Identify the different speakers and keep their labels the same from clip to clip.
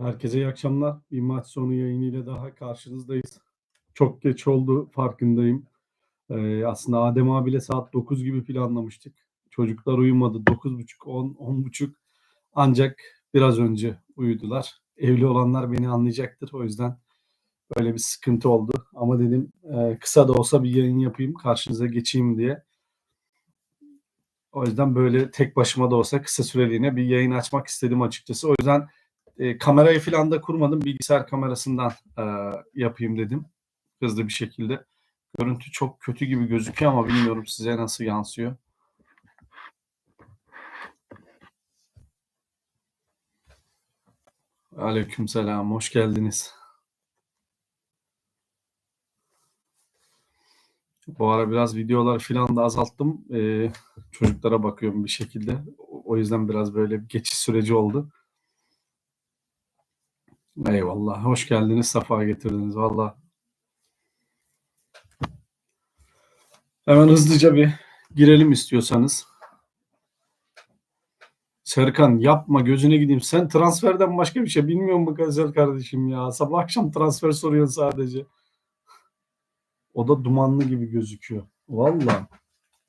Speaker 1: Herkese iyi akşamlar. Bir maç sonu yayınıyla daha karşınızdayız. Çok geç oldu farkındayım. Ee, aslında Adem abiyle saat 9 gibi planlamıştık. Çocuklar uyumadı. 9.30, 10, 10.30 ancak biraz önce uyudular. Evli olanlar beni anlayacaktır. O yüzden böyle bir sıkıntı oldu. Ama dedim e, kısa da olsa bir yayın yapayım. Karşınıza geçeyim diye. O yüzden böyle tek başıma da olsa kısa süreliğine bir yayın açmak istedim açıkçası. O yüzden e, kamerayı falan da kurmadım. Bilgisayar kamerasından e, yapayım dedim. Hızlı bir şekilde. Görüntü çok kötü gibi gözüküyor ama bilmiyorum size nasıl yansıyor. Aleykümselam, hoş geldiniz. Bu ara biraz videoları falan da azalttım. Ee, çocuklara bakıyorum bir şekilde. O yüzden biraz böyle bir geçiş süreci oldu. Eyvallah. Hoş geldiniz. Safa getirdiniz. Valla. Hemen hızlıca bir girelim istiyorsanız. Serkan yapma gözüne gideyim. Sen transferden başka bir şey bilmiyor musun Gazel kardeşim ya? Sabah akşam transfer soruyorsun sadece. O da dumanlı gibi gözüküyor. Valla.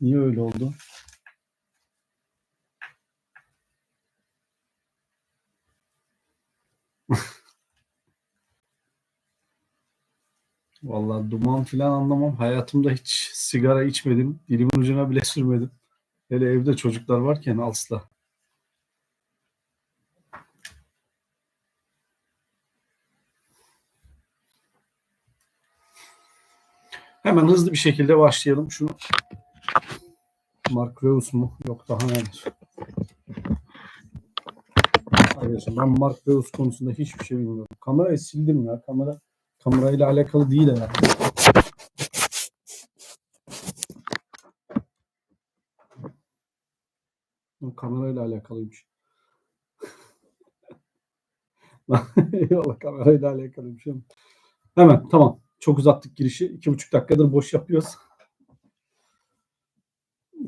Speaker 1: Niye öyle oldu? Vallahi duman filan anlamam. Hayatımda hiç sigara içmedim. Dilimin ucuna bile sürmedim. Hele evde çocuklar varken asla. Hemen hızlı bir şekilde başlayalım. Şunu Mark Reus mu? Yok daha nedir? Arkadaşlar ben Mark Reus konusunda hiçbir şey bilmiyorum. Kamerayı sildim ya. Kamera kamerayla alakalı değil herhalde. O kamerayla alakalıymış. Eyvallah kamerayla alakalıymış. Hemen tamam. Çok uzattık girişi. İki buçuk dakikadır boş yapıyoruz.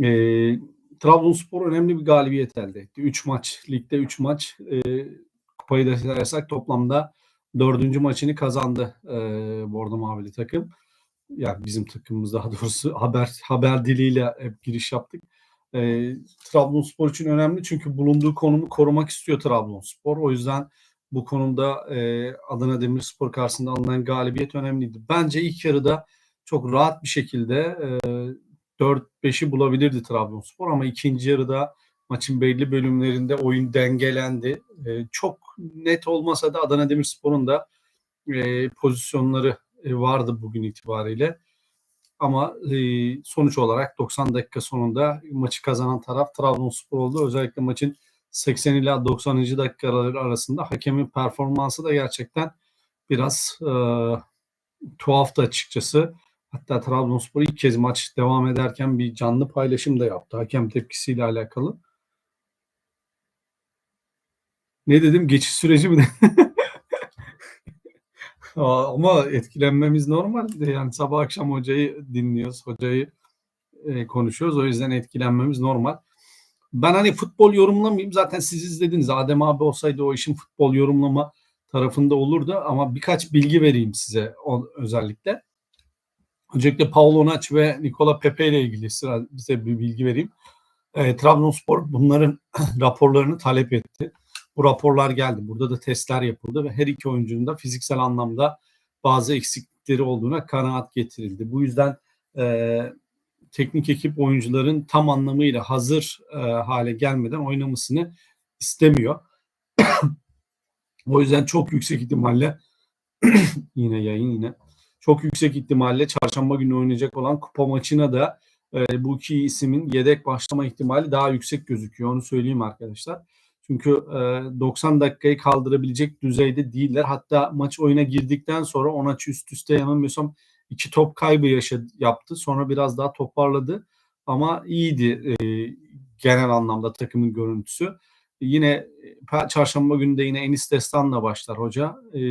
Speaker 1: Ee, Trabzonspor önemli bir galibiyet elde etti. 3 maç, ligde 3 maç. E, kupayı da sayarsak toplamda dördüncü maçını kazandı e, Bordo Mavili takım. Yani bizim takımımız daha doğrusu haber haber diliyle hep giriş yaptık. E, Trabzonspor için önemli çünkü bulunduğu konumu korumak istiyor Trabzonspor. O yüzden bu konuda e, Adana Demirspor karşısında alınan galibiyet önemliydi. Bence ilk yarıda çok rahat bir şekilde e, 4-5'i bulabilirdi Trabzonspor ama ikinci yarıda maçın belli bölümlerinde oyun dengelendi. E, çok net olmasa da Adana Demirspor'un da e, pozisyonları e, vardı bugün itibariyle. Ama e, sonuç olarak 90 dakika sonunda maçı kazanan taraf Trabzonspor oldu. Özellikle maçın 80 ila 90. dakikalar arasında hakemin performansı da gerçekten biraz e, tuhaftı açıkçası. Hatta Trabzonspor ilk kez maç devam ederken bir canlı paylaşım da yaptı hakem tepkisiyle alakalı. Ne dedim? Geçiş süreci mi? Ama etkilenmemiz normal. Yani sabah akşam hocayı dinliyoruz, hocayı e, konuşuyoruz. O yüzden etkilenmemiz normal. Ben hani futbol yorumlamayayım. Zaten siz izlediniz. Adem abi olsaydı o işin futbol yorumlama tarafında olurdu. Ama birkaç bilgi vereyim size o, özellikle. Öncelikle Paulo Naç ve Nikola Pepe ile ilgili sıra bize bir bilgi vereyim. E, Trabzonspor bunların raporlarını talep etti. Bu raporlar geldi. Burada da testler yapıldı ve her iki oyuncunun da fiziksel anlamda bazı eksiklikleri olduğuna kanaat getirildi. Bu yüzden e, teknik ekip oyuncuların tam anlamıyla hazır e, hale gelmeden oynamasını istemiyor. o yüzden çok yüksek ihtimalle yine yayın yine çok yüksek ihtimalle çarşamba günü oynayacak olan kupa maçına da e, bu iki isimin yedek başlama ihtimali daha yüksek gözüküyor. Onu söyleyeyim arkadaşlar. Çünkü e, 90 dakikayı kaldırabilecek düzeyde değiller. Hatta maç oyuna girdikten sonra Onaç üst üste yanılmıyorsam iki top kaybı yaşadı, yaptı. Sonra biraz daha toparladı. Ama iyiydi e, genel anlamda takımın görüntüsü. Yine çarşamba günü de yine Enis Destan'la başlar hoca. E,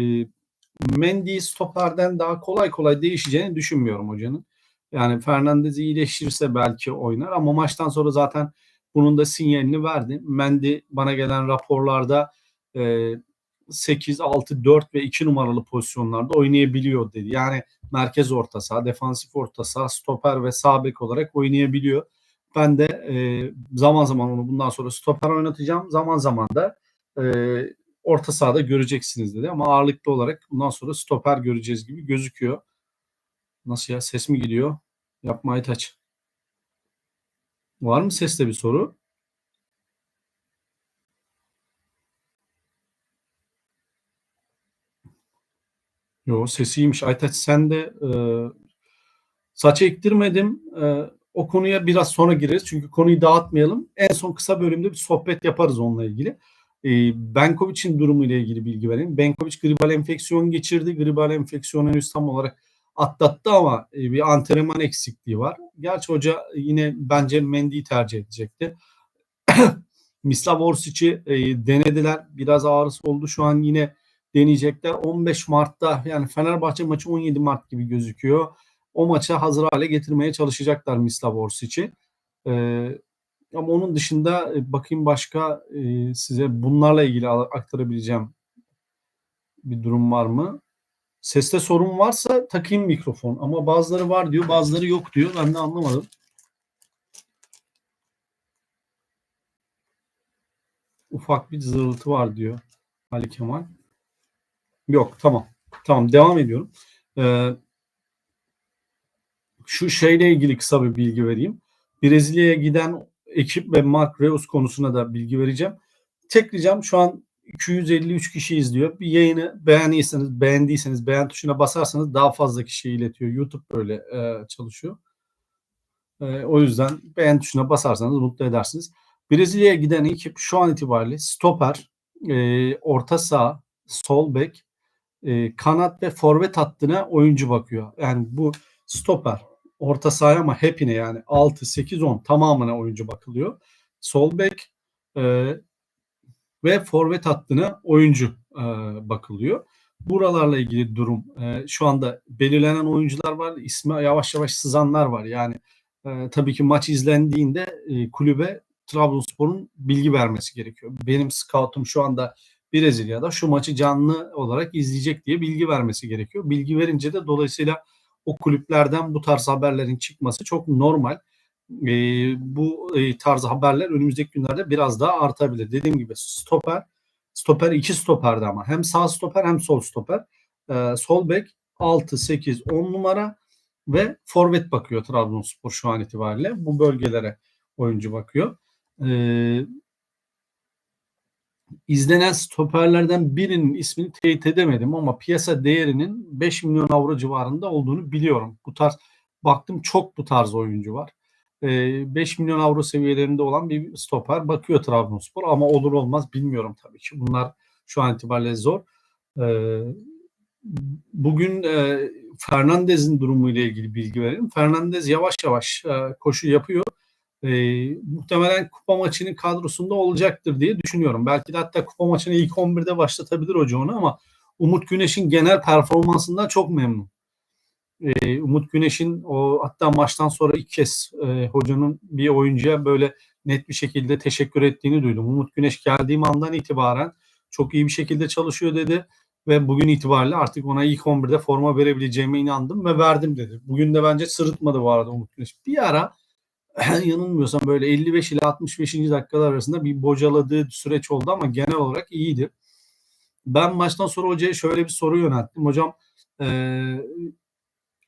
Speaker 1: Mendy stoperden daha kolay kolay değişeceğini düşünmüyorum hocanın. Yani Fernandez iyileşirse belki oynar ama maçtan sonra zaten bunun da sinyalini verdi. Mendy bana gelen raporlarda e, 8, 6, 4 ve 2 numaralı pozisyonlarda oynayabiliyor dedi. Yani merkez orta saha, defansif orta saha, stoper ve sağ bek olarak oynayabiliyor. Ben de e, zaman zaman onu bundan sonra stoper oynatacağım. Zaman zaman da e, orta sahada göreceksiniz dedi. Ama ağırlıklı olarak bundan sonra stoper göreceğiz gibi gözüküyor. Nasıl ya? Ses mi gidiyor? Yapma Aytaç. Var mı seste bir soru? Yo sesiymiş. Aytaç sen de e, saç ektirmedim. E, o konuya biraz sonra gireriz. Çünkü konuyu dağıtmayalım. En son kısa bölümde bir sohbet yaparız onunla ilgili. E, Benkovic'in durumu ile ilgili bilgi vereyim. Benkovic gribal enfeksiyon geçirdi. Gribal enfeksiyonu henüz tam olarak atlattı ama e, bir antrenman eksikliği var. Gerçi hoca yine bence Mendy'yi tercih edecekti. Mislav Orsic'i e, denediler. Biraz ağrısı oldu. Şu an yine deneyecekler. 15 Mart'ta yani Fenerbahçe maçı 17 Mart gibi gözüküyor. O maça hazır hale getirmeye çalışacaklar Mislav Orsic'i. E, ama onun dışında e, bakayım başka e, size bunlarla ilgili aktarabileceğim bir durum var mı? Seste sorun varsa takayım mikrofon ama bazıları var diyor bazıları yok diyor. Ben de anlamadım. Ufak bir zırıltı var diyor Ali Kemal. Yok tamam. Tamam devam ediyorum. Ee, şu şeyle ilgili kısa bir bilgi vereyim. Brezilya'ya giden ekip ve Mark Reus konusuna da bilgi vereceğim. Tek ricam şu an 253 kişi izliyor. Bir yayını beğendiyseniz, beğendiyseniz beğen tuşuna basarsanız daha fazla kişiye iletiyor. YouTube böyle e, çalışıyor. E, o yüzden beğen tuşuna basarsanız mutlu edersiniz. Brezilya'ya giden ekip şu an itibariyle stoper, e, orta saha, sol bek, e, kanat ve forvet hattına oyuncu bakıyor. Yani bu stoper, orta saha ama hepine yani 6, 8, 10 tamamına oyuncu bakılıyor. Sol bek, e, ve forvet hattına oyuncu e, bakılıyor. Buralarla ilgili durum e, şu anda belirlenen oyuncular var. İsmi yavaş yavaş sızanlar var. Yani e, tabii ki maç izlendiğinde e, kulübe Trabzonspor'un bilgi vermesi gerekiyor. Benim scoutum şu anda Brezilya'da şu maçı canlı olarak izleyecek diye bilgi vermesi gerekiyor. Bilgi verince de dolayısıyla o kulüplerden bu tarz haberlerin çıkması çok normal e, bu e, tarz haberler önümüzdeki günlerde biraz daha artabilir. Dediğim gibi stoper, stoper iki stoperde ama hem sağ stoper hem sol stoper. E, sol bek 6, 8, 10 numara ve forvet bakıyor Trabzonspor şu an itibariyle. Bu bölgelere oyuncu bakıyor. E, izlenen stoperlerden birinin ismini teyit edemedim ama piyasa değerinin 5 milyon avro civarında olduğunu biliyorum. Bu tarz baktım çok bu tarz oyuncu var. 5 milyon avro seviyelerinde olan bir stoper bakıyor Trabzonspor ama olur olmaz bilmiyorum tabii ki. Bunlar şu an itibariyle zor. Bugün Fernandez'in durumu ile ilgili bilgi verelim. Fernandez yavaş yavaş koşu yapıyor. muhtemelen kupa maçının kadrosunda olacaktır diye düşünüyorum. Belki de hatta kupa maçını ilk 11'de başlatabilir hoca onu ama Umut Güneş'in genel performansından çok memnun e, Umut Güneş'in o hatta maçtan sonra ilk kez e, hocanın bir oyuncuya böyle net bir şekilde teşekkür ettiğini duydum. Umut Güneş geldiğim andan itibaren çok iyi bir şekilde çalışıyor dedi ve bugün itibariyle artık ona ilk 11'de forma verebileceğime inandım ve verdim dedi. Bugün de bence sırıtmadı bu arada Umut Güneş. Bir ara yanılmıyorsam böyle 55 ile 65. dakikalar arasında bir bocaladığı süreç oldu ama genel olarak iyiydi. Ben maçtan sonra hocaya şöyle bir soru yönelttim. Hocam e,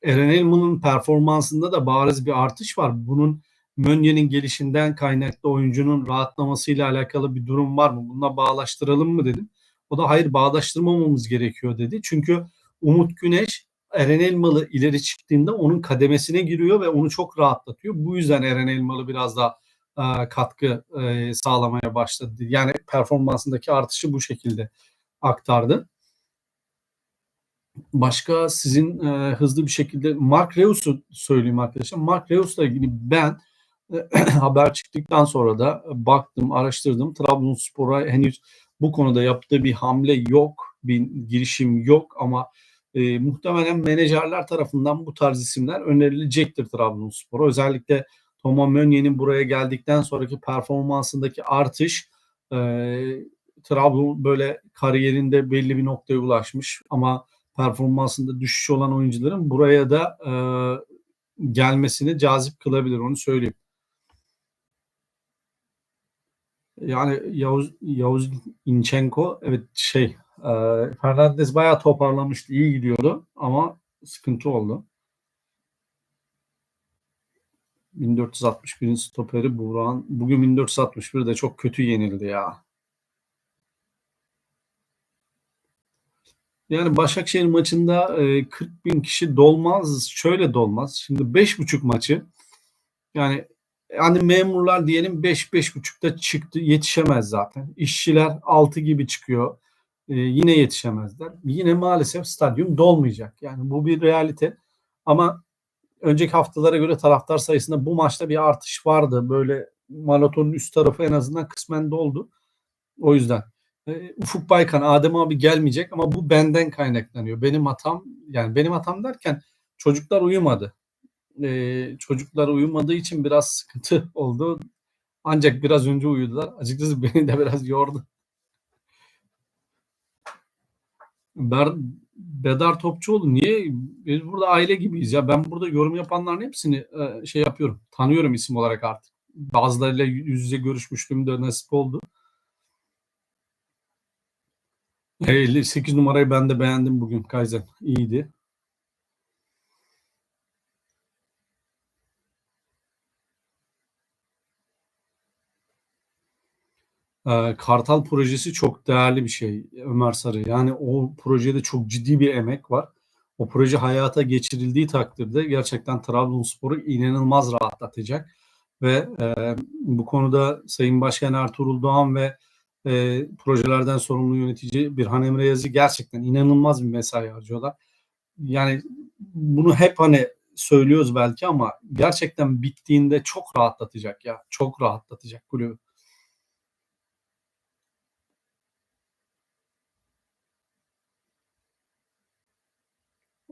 Speaker 1: Eren Elmalı'nın performansında da bariz bir artış var. Bunun Mönye'nin gelişinden kaynaklı oyuncunun rahatlamasıyla alakalı bir durum var mı? Bununla bağlaştıralım mı dedim. O da hayır bağdaştırmamamız gerekiyor dedi. Çünkü Umut Güneş Eren Elmalı ileri çıktığında onun kademesine giriyor ve onu çok rahatlatıyor. Bu yüzden Eren Elmalı biraz daha e, katkı e, sağlamaya başladı. Yani performansındaki artışı bu şekilde aktardı. Başka sizin e, hızlı bir şekilde Mark Reus'u söyleyeyim arkadaşlar. Mark Reus'la ilgili ben e, haber çıktıktan sonra da baktım, araştırdım. Trabzonspor'a henüz bu konuda yaptığı bir hamle yok, bir girişim yok ama e, muhtemelen menajerler tarafından bu tarz isimler önerilecektir Trabzonspor'a. Özellikle Thomas Meunier'in buraya geldikten sonraki performansındaki artış e, Trabzon böyle kariyerinde belli bir noktaya ulaşmış ama performansında düşüş olan oyuncuların buraya da e, gelmesini cazip kılabilir onu söyleyeyim. Yani Yavuz, Yavuz İnchenko evet şey e, Fernandez bayağı toparlamıştı. iyi gidiyordu ama sıkıntı oldu. 1461'in stoperi Buğra'nın. Bugün 1461 de çok kötü yenildi ya. Yani Başakşehir maçında e, 40 bin kişi dolmaz. Şöyle dolmaz. Şimdi 5.5 maçı yani yani memurlar diyelim 5-5.30'da çıktı yetişemez zaten. İşçiler 6 gibi çıkıyor. E, yine yetişemezler. Yine maalesef stadyum dolmayacak. Yani bu bir realite. Ama önceki haftalara göre taraftar sayısında bu maçta bir artış vardı. Böyle maratonun üst tarafı en azından kısmen doldu. O yüzden e, Ufuk Baykan, Adem abi gelmeyecek ama bu benden kaynaklanıyor. Benim hatam yani benim hatam derken çocuklar uyumadı. E, çocuklar uyumadığı için biraz sıkıntı oldu. Ancak biraz önce uyudular. Açıkçası beni de biraz yordu. Ber, Bedar Topçuoğlu niye? Biz burada aile gibiyiz ya. Ben burada yorum yapanların hepsini e, şey yapıyorum. Tanıyorum isim olarak artık. Bazılarıyla yüz yüze görüşmüştüm de nasip oldu. 58 numarayı ben de beğendim bugün Kaizen. İyiydi. Kartal projesi çok değerli bir şey Ömer Sarı. Yani o projede çok ciddi bir emek var. O proje hayata geçirildiği takdirde gerçekten Trabzonspor'u inanılmaz rahatlatacak. Ve e, bu konuda Sayın Başkan Ertuğrul Doğan ve e, projelerden sorumlu yönetici Birhan Emre Yazı gerçekten inanılmaz bir mesai harcıyorlar. Yani bunu hep hani söylüyoruz belki ama gerçekten bittiğinde çok rahatlatacak ya. Çok rahatlatacak kulübü.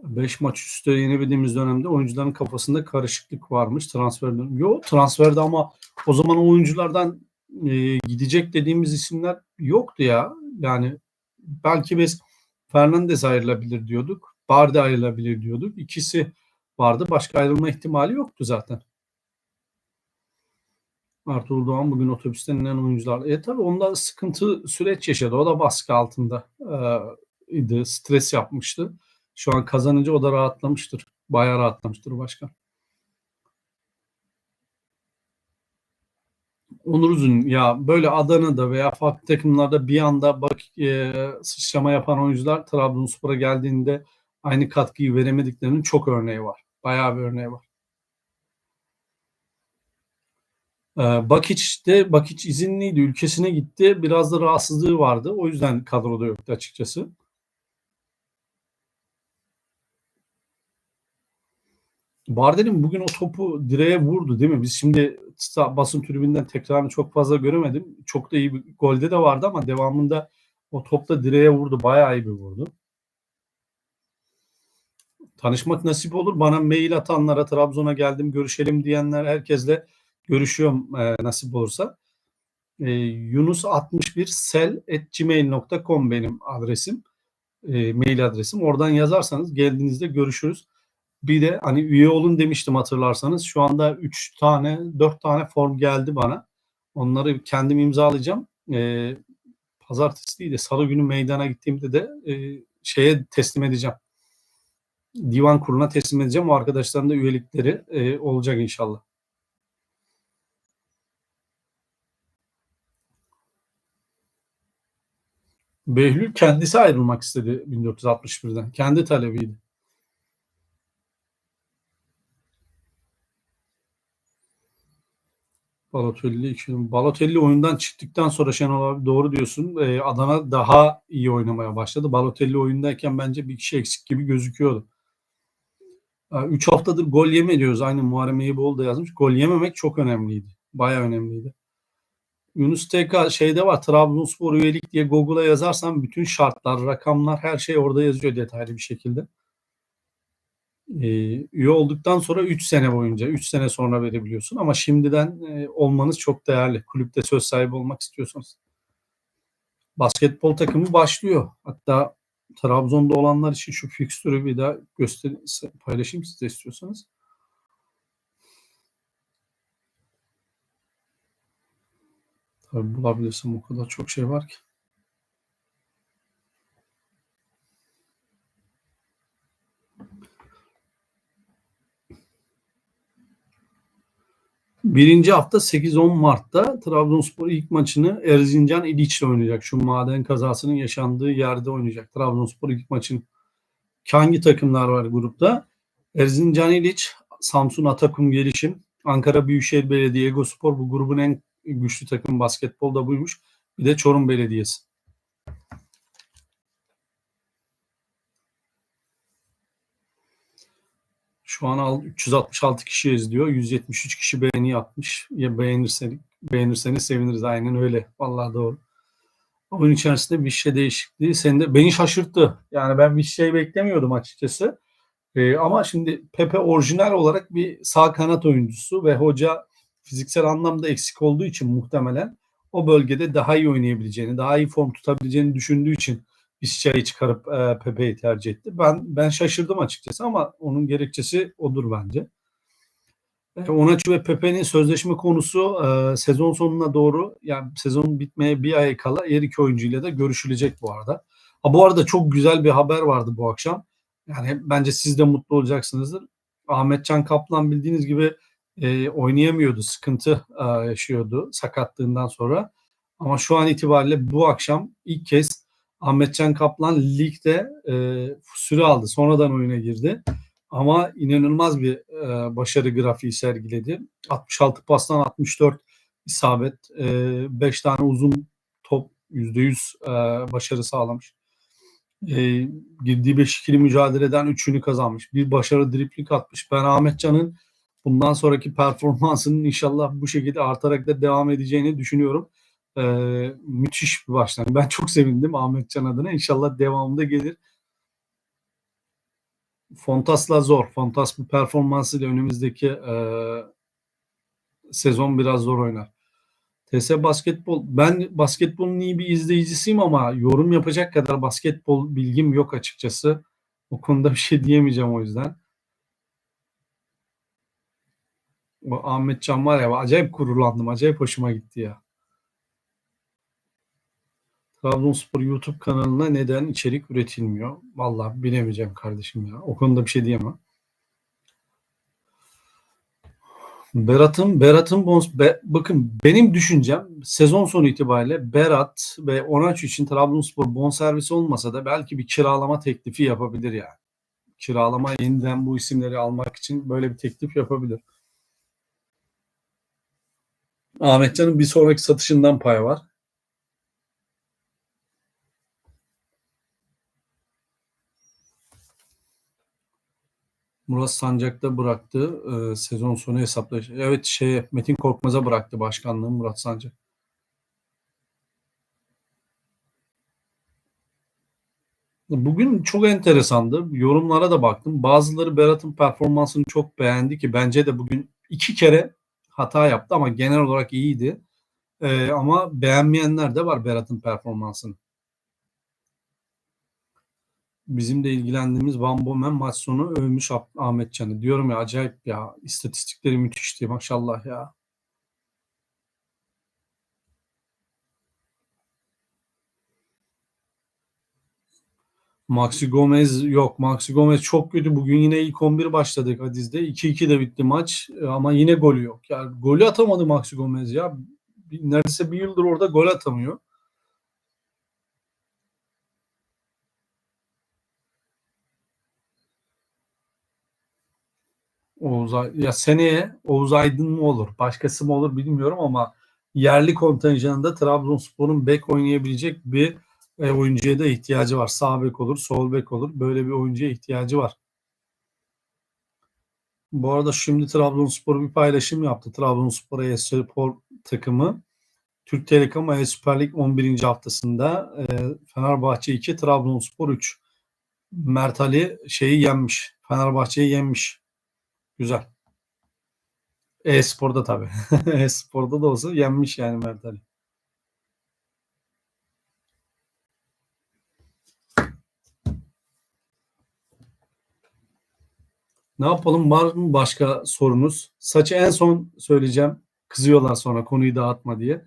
Speaker 1: 5 maç üstte yenebildiğimiz dönemde oyuncuların kafasında karışıklık varmış transfer. Yok transferde ama o zaman oyunculardan e, gidecek dediğimiz isimler yoktu ya. Yani belki biz Fernandez ayrılabilir diyorduk. Bardi ayrılabilir diyorduk. İkisi vardı. Başka ayrılma ihtimali yoktu zaten. Ertuğrul Doğan bugün otobüsten inen oyuncular. E tabi onda sıkıntı süreç yaşadı. O da baskı altında e, idi. Stres yapmıştı. Şu an kazanınca o da rahatlamıştır. Bayağı rahatlamıştır başkan. Onur Uzun ya böyle Adana'da veya farklı takımlarda bir anda bak e, sıçrama yapan oyuncular Trabzonspor'a geldiğinde aynı katkıyı veremediklerinin çok örneği var. Bayağı bir örneği var. E, Bakic de Bakic izinliydi. Ülkesine gitti. Biraz da rahatsızlığı vardı. O yüzden kadroda yoktu açıkçası. Bardel'in bugün o topu direğe vurdu değil mi? Biz şimdi basın tribünden tekrarını çok fazla göremedim. Çok da iyi bir golde de vardı ama devamında o topla direğe vurdu. Bayağı iyi bir vurdu. Tanışmak nasip olur. Bana mail atanlara Trabzon'a geldim görüşelim diyenler herkesle görüşüyorum e, nasip olursa. E, Yunus61 sel.gmail.com benim adresim. E, mail adresim. Oradan yazarsanız geldiğinizde görüşürüz. Bir de hani üye olun demiştim hatırlarsanız. Şu anda 3 tane 4 tane form geldi bana. Onları kendim imzalayacağım. Ee, pazartesi değil de salı günü meydana gittiğimde de e, şeye teslim edeceğim. Divan kuruluna teslim edeceğim. O arkadaşların da üyelikleri e, olacak inşallah. Behlül kendisi ayrılmak istedi 1461'den. Kendi talebiydi. Balotelli için. Balotelli oyundan çıktıktan sonra Şenol abi doğru diyorsun. Ee, Adana daha iyi oynamaya başladı. Balotelli oyundayken bence bir kişi eksik gibi gözüküyordu. 3 ee, haftadır gol yeme diyoruz. Aynı Muharrem Eyüboğlu da yazmış. Gol yememek çok önemliydi. Baya önemliydi. Yunus TK şeyde var Trabzonspor üyelik diye Google'a yazarsan bütün şartlar, rakamlar her şey orada yazıyor detaylı bir şekilde e, üye olduktan sonra 3 sene boyunca 3 sene sonra verebiliyorsun ama şimdiden e, olmanız çok değerli. Kulüpte söz sahibi olmak istiyorsanız. basketbol takımı başlıyor. Hatta Trabzon'da olanlar için şu fikstürü bir daha göster paylaşayım size istiyorsanız. Tabii bulabilirsem o kadar çok şey var ki. Birinci hafta 8-10 Mart'ta Trabzonspor ilk maçını Erzincan İliç'le oynayacak. Şu maden kazasının yaşandığı yerde oynayacak. Trabzonspor ilk maçın hangi takımlar var grupta? Erzincan İliç, Samsun Atakum Gelişim, Ankara Büyükşehir Belediye, Egospor bu grubun en güçlü takım basketbolda buymuş. Bir de Çorum Belediyesi. Şu an 366 kişi izliyor. 173 kişi beğeni yapmış. Ya beğenirseniz, beğenirseniz seviniriz. Aynen öyle. Vallahi doğru. Oyun içerisinde bir şey değişikliği seni de beni şaşırttı. Yani ben bir şey beklemiyordum açıkçası. Ee, ama şimdi Pepe orijinal olarak bir sağ kanat oyuncusu ve hoca fiziksel anlamda eksik olduğu için muhtemelen o bölgede daha iyi oynayabileceğini, daha iyi form tutabileceğini düşündüğü için Vişça'yı çıkarıp e, Pepe'yi tercih etti. Ben ben şaşırdım açıkçası ama onun gerekçesi odur bence. E, Onaçu ve Pepe'nin sözleşme konusu e, sezon sonuna doğru yani sezon bitmeye bir ay kala her iki oyuncuyla da görüşülecek bu arada. Ha, bu arada çok güzel bir haber vardı bu akşam. Yani bence siz de mutlu olacaksınızdır. Ahmetcan Kaplan bildiğiniz gibi e, oynayamıyordu. Sıkıntı e, yaşıyordu sakatlığından sonra. Ama şu an itibariyle bu akşam ilk kez Ahmetcan Kaplan ligde e, süre aldı. Sonradan oyuna girdi. Ama inanılmaz bir e, başarı grafiği sergiledi. 66 pastan 64 isabet, 5 e, tane uzun top %100 e, başarı sağlamış. E, girdiği 5 ikili mücadeleden 3'ünü kazanmış. Bir başarı driplik atmış. Ben Ahmetcan'ın bundan sonraki performansının inşallah bu şekilde artarak da devam edeceğini düşünüyorum e, müthiş bir başlangıç. Ben çok sevindim Ahmet Can adına. İnşallah devamında gelir. Fontas'la zor. Fontas bu performansıyla önümüzdeki e, sezon biraz zor oynar. TS Basketbol. Ben basketbolun iyi bir izleyicisiyim ama yorum yapacak kadar basketbol bilgim yok açıkçası. O konuda bir şey diyemeyeceğim o yüzden. O Ahmet Can var ya acayip gururlandım. Acayip hoşuma gitti ya. Trabzonspor YouTube kanalına neden içerik üretilmiyor? Vallahi bilemeyeceğim kardeşim ya. O konuda bir şey diyemem. Berat'ın Berat'ın bons be, bakın benim düşüncem sezon sonu itibariyle Berat ve Onaç için Trabzonspor bonservisi olmasa da belki bir kiralama teklifi yapabilir yani. Kiralama yeniden bu isimleri almak için böyle bir teklif yapabilir. Ahmetcan'ın bir sonraki satışından pay var. Murat Sancak'ta bıraktı. E, sezon sonu hesapla. Evet şey Metin Korkmaz'a bıraktı başkanlığı Murat Sancak. Bugün çok enteresandı. Yorumlara da baktım. Bazıları Berat'ın performansını çok beğendi ki bence de bugün iki kere hata yaptı ama genel olarak iyiydi. Ee, ama beğenmeyenler de var Berat'ın performansını bizim de ilgilendiğimiz Van Bomen maç sonu övmüş Ahmet Can'ı. Diyorum ya acayip ya. istatistikleri müthişti maşallah ya. Maxi Gomez yok. Maxi Gomez çok kötü. Bugün yine ilk 11 başladık Adiz'de. 2-2 de bitti maç ama yine golü yok. Yani golü atamadı Maxi Gomez ya. Neredeyse bir yıldır orada gol atamıyor. Oğuz ya seneye Oğuz Aydın mı olur, başkası mı olur bilmiyorum ama yerli kontenjanında Trabzonspor'un bek oynayabilecek bir e, oyuncuya da ihtiyacı var. Sağ bek olur, sol bek olur. Böyle bir oyuncuya ihtiyacı var. Bu arada şimdi Trabzonspor bir paylaşım yaptı. Trabzonspor e-spor takımı Türk Telekom e-Süper Lig 11. haftasında e, Fenerbahçe 2, Trabzonspor 3. Mert Ali şeyi yenmiş. Fenerbahçe'yi yenmiş. Güzel. E-sporda tabii. E-sporda da olsa yenmiş yani Mert Ali. Ne yapalım? Var mı başka sorunuz? Saçı en son söyleyeceğim. Kızıyorlar sonra konuyu dağıtma diye.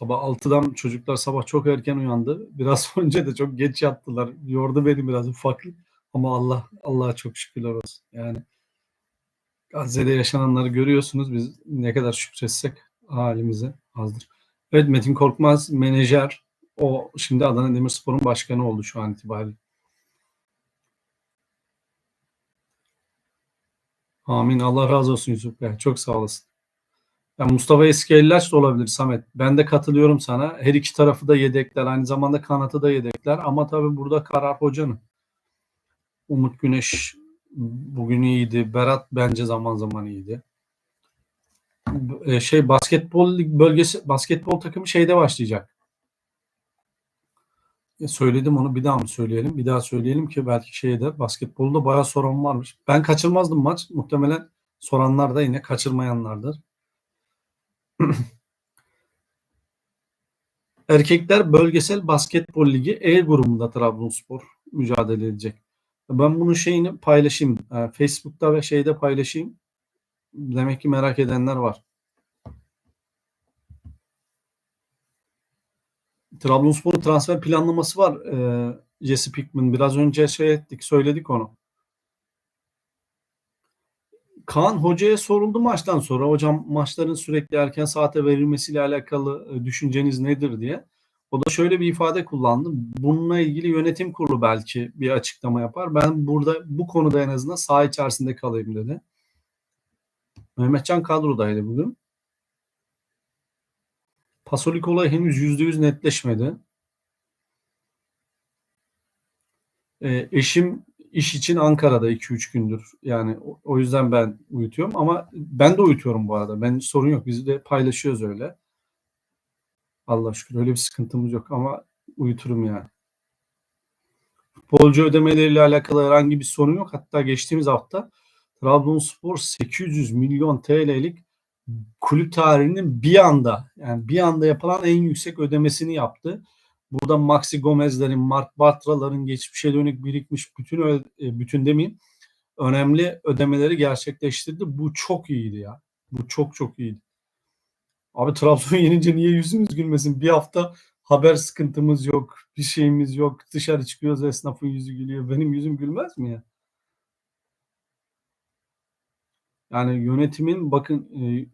Speaker 1: Sabah 6'dan çocuklar sabah çok erken uyandı. Biraz önce de çok geç yattılar. Yordu beni biraz ufaklık. Ama Allah Allah'a çok şükürler olsun. Yani Gazze'de yaşananları görüyorsunuz. Biz ne kadar şükretsek halimize azdır. Evet Metin Korkmaz menajer. O şimdi Adana Demirspor'un başkanı oldu şu an itibariyle. Amin. Allah razı olsun Yusuf Bey. Çok sağ olasın. Ya Mustafa Eskelilaç da olabilir Samet. Ben de katılıyorum sana. Her iki tarafı da yedekler. Aynı zamanda kanatı da yedekler. Ama tabii burada karar hocanın. Umut Güneş bugün iyiydi. Berat bence zaman zaman iyiydi. E, şey basketbol bölgesi basketbol takımı şeyde başlayacak. E, söyledim onu bir daha mı söyleyelim? Bir daha söyleyelim ki belki şeyde basketbolda bayağı sorun varmış. Ben kaçırmazdım maç. Muhtemelen soranlar da yine kaçırmayanlardır. Erkekler Bölgesel Basketbol Ligi E grubunda Trabzonspor mücadele edecek. Ben bunun şeyini paylaşayım. E, Facebook'ta ve şeyde paylaşayım. Demek ki merak edenler var. Trabzonspor'un transfer planlaması var. E, Jesse Pickman biraz önce şey ettik, söyledik onu. Kaan Hoca'ya soruldu maçtan sonra. Hocam maçların sürekli erken saate verilmesiyle alakalı e, düşünceniz nedir diye. O da şöyle bir ifade kullandı. Bununla ilgili yönetim kurulu belki bir açıklama yapar. Ben burada bu konuda en azından saha içerisinde kalayım dedi. Mehmetcan kadrodaydı bugün. Pasolik olay henüz %100 netleşmedi. E, eşim iş için Ankara'da 2-3 gündür. Yani o, yüzden ben uyutuyorum ama ben de uyutuyorum bu arada. Ben sorun yok. Biz de paylaşıyoruz öyle. Allah şükür öyle bir sıkıntımız yok ama uyuturum yani. Futbolcu ödemeleriyle alakalı herhangi bir sorun yok. Hatta geçtiğimiz hafta Trabzonspor 800 milyon TL'lik kulüp tarihinin bir anda yani bir anda yapılan en yüksek ödemesini yaptı. Burada Maxi Gomez'lerin, Mark Bartra'ların geçmişe dönük birikmiş bütün e, bütün demeyeyim önemli ödemeleri gerçekleştirdi. Bu çok iyiydi ya. Bu çok çok iyiydi. Abi Trabzon yenince niye yüzümüz gülmesin? Bir hafta haber sıkıntımız yok, bir şeyimiz yok. Dışarı çıkıyoruz esnafın yüzü gülüyor. Benim yüzüm gülmez mi ya? Yani yönetimin bakın e,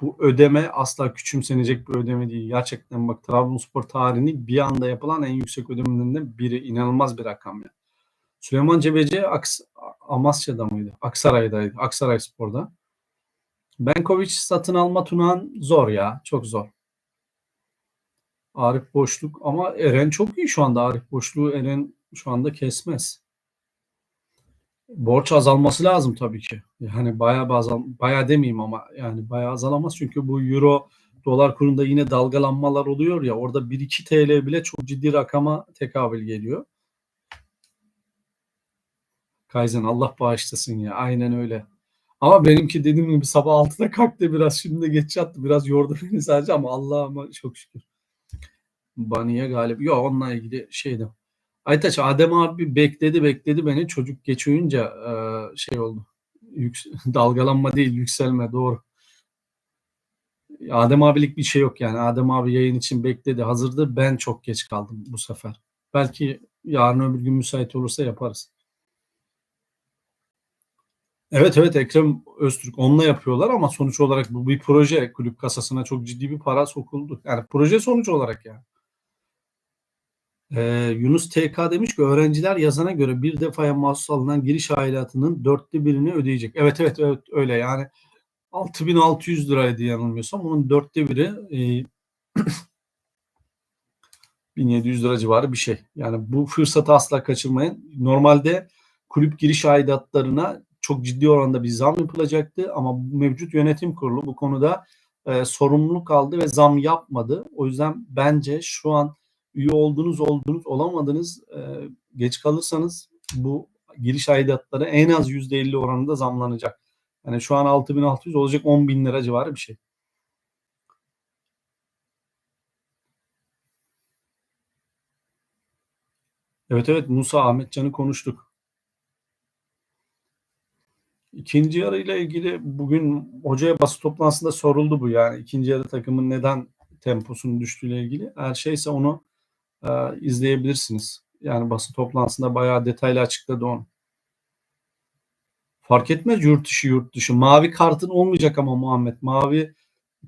Speaker 1: bu ödeme asla küçümsenecek bir ödeme değil. Gerçekten bak Trabzonspor tarihinin bir anda yapılan en yüksek ödemelerinden biri. inanılmaz bir rakam ya. Süleyman Cebeci Aks Amasya'da mıydı? Aksaray'daydı. Aksaray Spor'da. Benkoviç satın alma Tunan zor ya. Çok zor. Arif Boşluk ama Eren çok iyi şu anda. Arif Boşluğu Eren şu anda kesmez borç azalması lazım tabii ki. Yani bayağı azal bayağı demeyeyim ama yani bayağı azalamaz çünkü bu euro dolar kurunda yine dalgalanmalar oluyor ya orada 1-2 TL bile çok ciddi rakama tekabül geliyor. Kaizen Allah bağışlasın ya aynen öyle. Ama benimki dediğim gibi sabah 6'da kalktı biraz şimdi de geç yattı biraz yordu beni sadece ama Allah'ıma çok şükür. Baniye galip. Yok onunla ilgili şeydi. Aytaç Adem abi bekledi bekledi beni. Çocuk geç uyunca e, şey oldu. Yüks dalgalanma değil yükselme doğru. Adem abilik bir şey yok yani. Adem abi yayın için bekledi hazırdı. Ben çok geç kaldım bu sefer. Belki yarın öbür gün müsait olursa yaparız. Evet evet Ekrem Öztürk onunla yapıyorlar ama sonuç olarak bu bir proje. Kulüp kasasına çok ciddi bir para sokuldu. Yani proje sonuç olarak yani. Ee, Yunus TK demiş ki öğrenciler yazana göre bir defaya mahsus alınan giriş aidatının dörtte birini ödeyecek. Evet evet evet öyle yani 6600 liraydı yanılmıyorsam onun dörtte biri e, 1700 lira civarı bir şey. Yani bu fırsatı asla kaçırmayın. Normalde kulüp giriş aidatlarına çok ciddi oranda bir zam yapılacaktı ama mevcut yönetim kurulu bu konuda e, sorumluluk aldı ve zam yapmadı. O yüzden bence şu an üye oldunuz oldunuz olamadınız e, geç kalırsanız bu giriş aidatları en az %50 oranında zamlanacak. Yani şu an 6600 olacak 10 bin lira civarı bir şey. Evet evet Musa Ahmetcan'ı konuştuk. İkinci yarıyla ilgili bugün hocaya basın toplantısında soruldu bu yani ikinci yarı takımın neden temposunun düştüğüyle ilgili. Eğer şeyse onu e, izleyebilirsiniz. Yani basın toplantısında bayağı detaylı açıkladı onu. Fark etmez yurt dışı yurt dışı. Mavi kartın olmayacak ama Muhammed. Mavi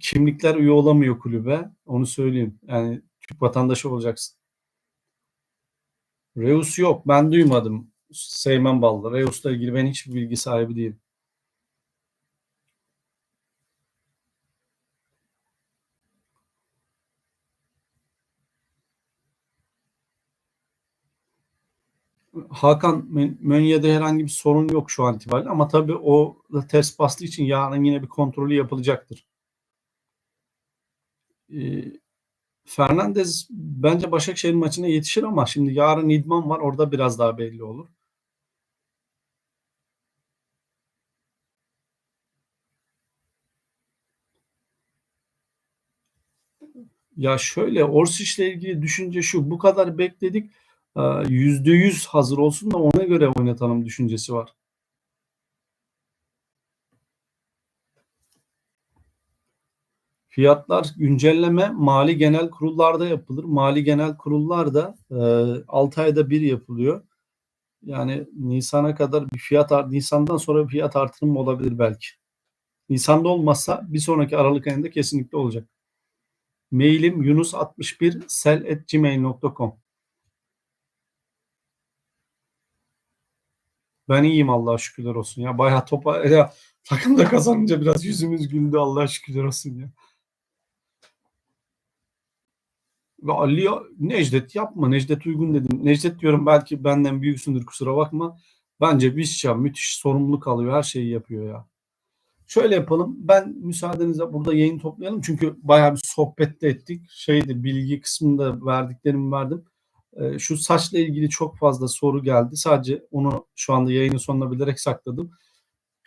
Speaker 1: kimlikler üye olamıyor kulübe. Onu söyleyeyim. Yani Türk vatandaşı olacaksın. Reus yok. Ben duymadım. Seymen Ballı. Reus'la ilgili ben hiçbir bilgi sahibi değilim. Hakan Mönye'de herhangi bir sorun yok şu an itibariyle ama tabii o da test bastığı için yarın yine bir kontrolü yapılacaktır. Ee, Fernandez bence Başakşehir maçına yetişir ama şimdi yarın idman var orada biraz daha belli olur. Ya şöyle Orsic ile ilgili düşünce şu bu kadar bekledik yüzde yüz hazır olsun da ona göre oynatalım düşüncesi var. Fiyatlar güncelleme mali genel kurullarda yapılır. Mali genel kurullar da e, 6 ayda bir yapılıyor. Yani Nisan'a kadar bir fiyat Nisan'dan sonra bir fiyat artırımı olabilir belki. Nisan'da olmazsa bir sonraki Aralık ayında kesinlikle olacak. Mailim yunus61 Ben iyiyim Allah'a şükürler olsun ya. Bayağı topa ya takım da kazanınca biraz yüzümüz güldü Allah'a şükürler olsun ya. Ve Ali Necdet yapma Necdet uygun dedim. Necdet diyorum belki benden büyüksündür kusura bakma. Bence ya müthiş sorumluluk alıyor her şeyi yapıyor ya. Şöyle yapalım. Ben müsaadenizle burada yayın toplayalım. Çünkü bayağı bir sohbet de ettik. Şeydi bilgi kısmında verdiklerimi verdim. Ee, şu saçla ilgili çok fazla soru geldi. Sadece onu şu anda yayının sonuna bilerek sakladım.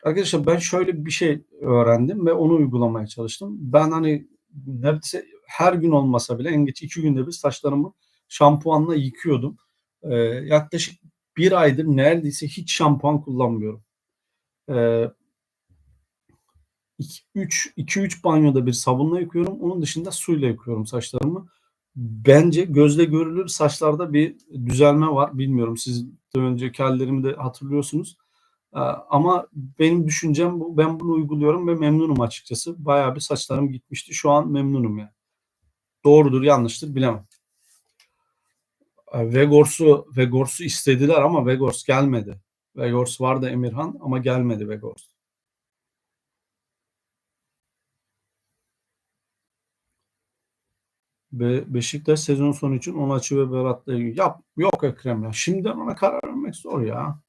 Speaker 1: Arkadaşlar ben şöyle bir şey öğrendim ve onu uygulamaya çalıştım. Ben hani neredeyse her gün olmasa bile en geç iki günde bir saçlarımı şampuanla yıkıyordum. Ee, yaklaşık bir aydır neredeyse hiç şampuan kullanmıyorum. Ee, 2-3 banyoda bir sabunla yıkıyorum. Onun dışında suyla yıkıyorum saçlarımı. Bence gözle görülür saçlarda bir düzelme var. Bilmiyorum siz önceki hallerimi de hatırlıyorsunuz. Ee, ama benim düşüncem bu. Ben bunu uyguluyorum ve memnunum açıkçası. Bayağı bir saçlarım gitmişti. Şu an memnunum yani. Doğrudur yanlıştır bilemem. Ee, Vegors'u Vegors'u istediler ama Vegors gelmedi. Vegors vardı Emirhan ama gelmedi Vegors. Be Beşiktaş sezon sonu için Onaçı ve Berat'la ilgili. Yap, yok Ekrem ya. Şimdiden ona karar vermek zor ya.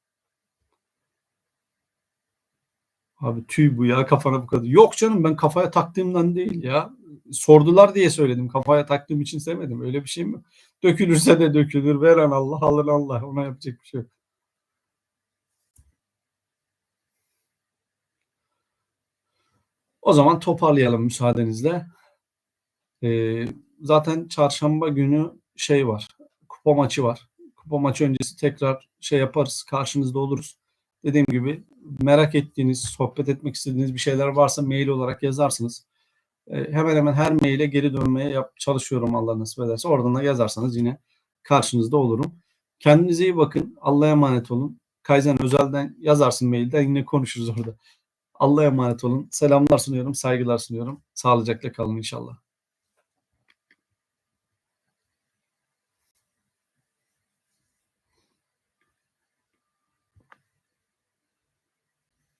Speaker 1: Abi tüy bu ya kafana bu kadar. Yok canım ben kafaya taktığımdan değil ya. Sordular diye söyledim. Kafaya taktığım için sevmedim. Öyle bir şey mi? Dökülürse de dökülür. Veren Allah, alır Allah. Ona yapacak bir şey yok. O zaman toparlayalım müsaadenizle. Ee, zaten çarşamba günü şey var. Kupa maçı var. Kupa maçı öncesi tekrar şey yaparız. Karşınızda oluruz. Dediğim gibi merak ettiğiniz, sohbet etmek istediğiniz bir şeyler varsa mail olarak yazarsınız. E, hemen hemen her maile geri dönmeye yap, çalışıyorum Allah nasip ederse. Oradan da yazarsanız yine karşınızda olurum. Kendinize iyi bakın. Allah'a emanet olun. Kaizen özelden yazarsın mailden yine konuşuruz orada. Allah'a emanet olun. Selamlar sunuyorum, saygılar sunuyorum. Sağlıcakla kalın inşallah.